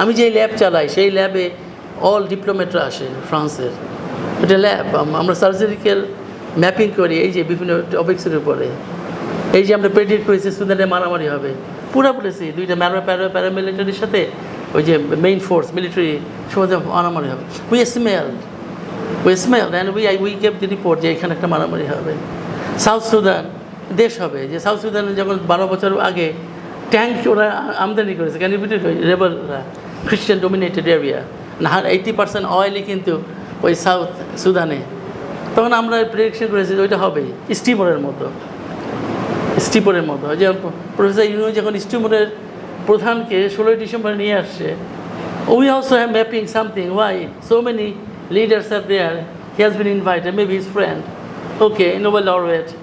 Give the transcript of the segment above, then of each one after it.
আমি যে ল্যাব চালাই, সেই ল্যাবে অল ডিপ্লোমেটরা আসে ফ্রান্সের। এটা ল্যাব আমরা সার্জারিক্যাল ম্যাপিং করি, এই যে বিভিন্ন টপিক্সের উপরে। এই যে আমরা প্রেডিক্ট করেছি সুদানে মারামারি হবে। পুরা বলেছি দুইটা ম্যারো প্যারো প্যারামিলিটারির সাথে ওই যে মেইন ফোর্স মিলিটারি সমাজে মারামারি হবে। We smell we smell and we I we gave the report যে এখানে একটা মারামারি হবে। সাউথ সুদান দেশ হবে। যে সাউথ সুদানে যখন বারো বছর আগে ট্যাঙ্ক ওরা আমদানি করেছে কেন রেবলরা খ্রিস্টান ডোমিনেটেড এরিয়া না এইটি পার্সেন্ট অয়েলই কিন্তু ওই সাউথ সুদানে তখন আমরা প্রেডিকশন করেছি ওইটা হবেই স্টিমরের মতো। স্টিমরের মতো। যে প্রফেসর ইউনু যখন স্টিমরের প্রধানকে ষোলোই ডিসেম্বর নিয়ে আসছে we also have mapping something why so many leaders are there he has been invited maybe his friend okay Nobel laureate,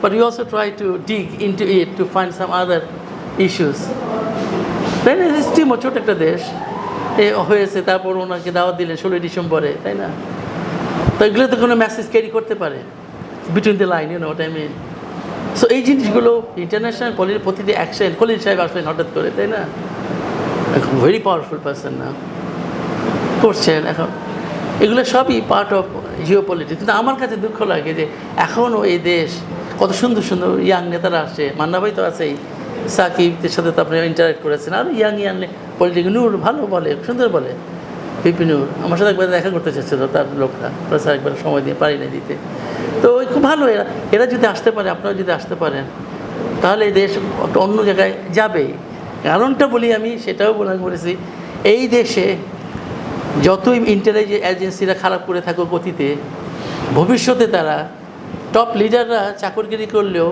but we also try to dig into it to find some other issues. তাই না স্টিমও ছোট একটা দেশ। এ হয়েছে, তারপর ওনাকে দাওয়াত দিলেন ষোলোই ডিসেম্বরে, তাই না? তো এগুলো তো কোনো মেসেজ ক্যারি করতে পারে between the line you know টাইমে সো এই জিনিসগুলো ইন্টারন্যাশনাল পলির প্রতিটি অ্যাকশন কলিন সাহেব আসলেন হঠাৎ করে, তাই না? ভেরি পাওয়ারফুল পার্সন না। করছেন এখন। এগুলো সবই পার্ট অফ জিও পলিটিক্স কিন্তু আমার কাছে দুঃখ লাগে যে এখনও এই দেশ কত সুন্দর সুন্দর ইয়াং নেতারা আসছে মান্না ভাই তো আছেই। সাকিবদের সাথে তো আপনি ইন্টারাক্ট করেছেন। আর ইয়াং ইয়াং পলিটিক্স নূর ভালো বলে, সুন্দর বলে। বিপিন নূর, আমার সাথে একবার দেখা করতে চাচ্ছিল তার লোকটা। প্লাস একবার সময় দিয়ে পারি না দিতে। তো ওই খুব ভালো, এরা এরা যদি আসতে পারে আপনারা যদি আসতে পারেন, তাহলে এই দেশ অন্য জায়গায় যাবে। কারণটা বলি আমি, সেটাও বলে বলেছি এই দেশে যতই ইন্টেলিজেন্স এজেন্সিরা খারাপ করে থাকুক অতীতে, ভবিষ্যতে তারা টপ লিডাররা চাকরগিরি করলেও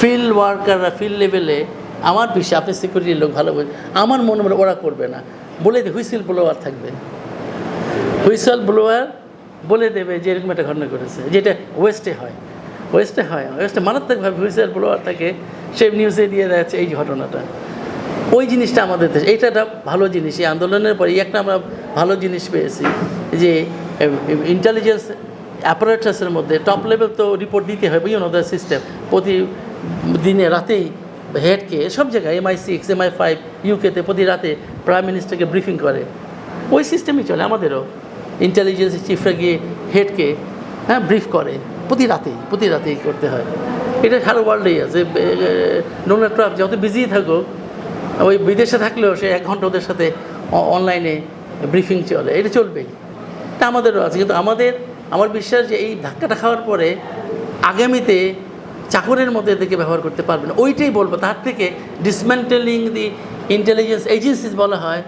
ফিল্ড ওয়ার্কাররা ফিল্ড লেভেলে আমার বিষয়ে আপনি সিকিউরিটির লোক ভালো বোঝেন আমার মনে মনে ওরা করবে না। বলে দে হুইসেল ব্লোয়ার থাকবে। হুইসেল ব্লোয়ার বলে দেবে যে এরকম একটা ঘটনা করেছে যেটা ওয়েস্টে হয়। ওয়েস্টে হয় ওয়েস্টে মারাত্মকভাবে হুইসেল ব্লোয়ার থাকে সে নিউজে দিয়ে যাচ্ছে এই ঘটনাটা। ওই জিনিসটা আমাদের দেশে, এইটা একটা ভালো জিনিস, এই আন্দোলনের পরে একটা আমরা ভালো জিনিস পেয়েছি, যে ইন্টেলিজেন্স অ্যাপারেটাসের মধ্যে টপ লেভেল তো রিপোর্ট দিতে হবে ইউনো দ্য সিস্টেম প্রতি দিনে রাতেই হেডকে সব জায়গায় এমআই সিক্স এমআই ফাইভ ইউকেতে প্রতি রাতে প্রাইম মিনিস্টারকে ব্রিফিং করে। ওই সিস্টেমই চলে আমাদেরও। ইন্টেলিজেন্স চিফরা গিয়ে হেডকে হ্যাঁ ব্রিফ করে। প্রতি রাতেই প্রতি রাতেই করতে হয়। এটা সারা ওয়ার্ল্ডেই আছে। ডোনাল্ড ট্রাম্প যত বিজি থাকুক, ওই বিদেশে থাকলেও সে এক ঘণ্টা ওদের সাথে অনলাইনে ব্রিফিং চলে। এটা চলবেই। তা আমাদেরও আছে। কিন্তু আমাদের, আমার বিশ্বাস যে এই ধাক্কাটা খাওয়ার পরে আগামীতে চাকরের মধ্যে এদেরকে ব্যবহার করতে পারবে না। ওইটাই বলব, তার থেকে ডিসমেন্টেলিং দি ইন্টেলিজেন্স এজেন্সিস বলা হয়।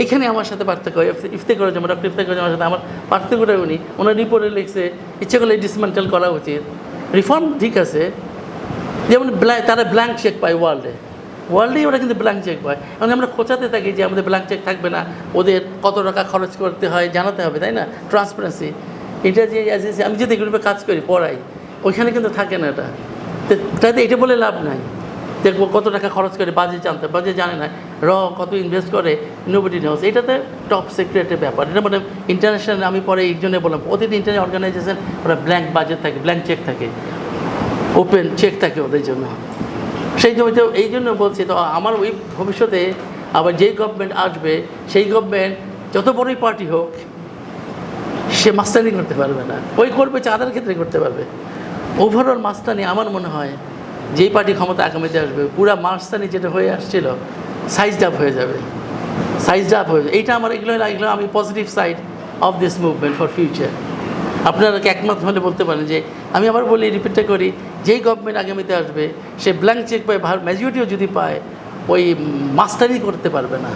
এইখানে আমার সাথে পার্থক্য হয়। ইফতে করে যেমন ডক্টর ইফতে করে আমার সাথে, আমার পার্থক্যটা উনি, ওনার রিপোর্টে লিখছে, ইচ্ছে করলে ডিসমেন্টেল করা উচিত। রিফর্ম ঠিক আছে, যেমন তারা ব্ল্যাঙ্ক চেক পায় ওয়ার্ল্ডে ওয়ার্ল্ডেই ওরা কিন্তু ব্ল্যাঙ্ক চেক পায়। এবং আমরা খোঁচাতে থাকি যে আমাদের ব্ল্যাঙ্ক চেক থাকবে না। ওদের কত টাকা খরচ করতে হয় জানাতে হবে, তাই না? ট্রান্সপারেন্সি এটা যে এজেন্সি আমি যদি গ্রুপে কাজ করি, পড়াই, ওইখানে কিন্তু থাকে না এটা। তো তাতে এটা বলে লাভ নাই। দেখব কত টাকা খরচ করে বাজে জানতে বাজে জানে না। র কত ইনভেস্ট করে নোবডি নোস এটাতে টপ সিক্রেটের ব্যাপার। এটা মানে ইন্টারন্যাশনাল আমি পরে এই বললাম প্রতিটি ইন্টারন্যাশনাল অর্গানাইজেশন ওরা ব্ল্যাঙ্ক বাজেট থাকে ব্ল্যাঙ্ক চেক থাকে। ওপেন চেক থাকে ওদের জন্য। সেই জন্য এই জন্য বলছি তো, আমার ওই ভবিষ্যতে আবার যেই গভর্নমেন্ট আসবে, সেই গভর্নমেন্ট যত বড়ই পার্টি হোক, সে মাস্টারিং করতে পারবে না। ওই করবে, চাঁদার ক্ষেত্রে করতে পারবে। ওভারঅল মাস্তানি আমার মনে হয়, যেই পার্টি ক্ষমতা আগামীতে আসবে, পুরা মাস্তানি যেটা হয়ে আসছিল সাইজ ডাপ হয়ে যাবে। সাইজ ডাপ হয়ে যাবে। এইটা আমার এগুলো লাগল আমি positive side of this movement for future আপনারা একমত হলে বলতে পারেন যে, আমি আবার বলি রিপিটটা করি, যেই গভর্নমেন্ট আগামীতে আসবে, সে ব্ল্যাঙ্ক চেক পায় মেজরিটিও যদি পায়, ওই মাস্টারি করতে পারবে না।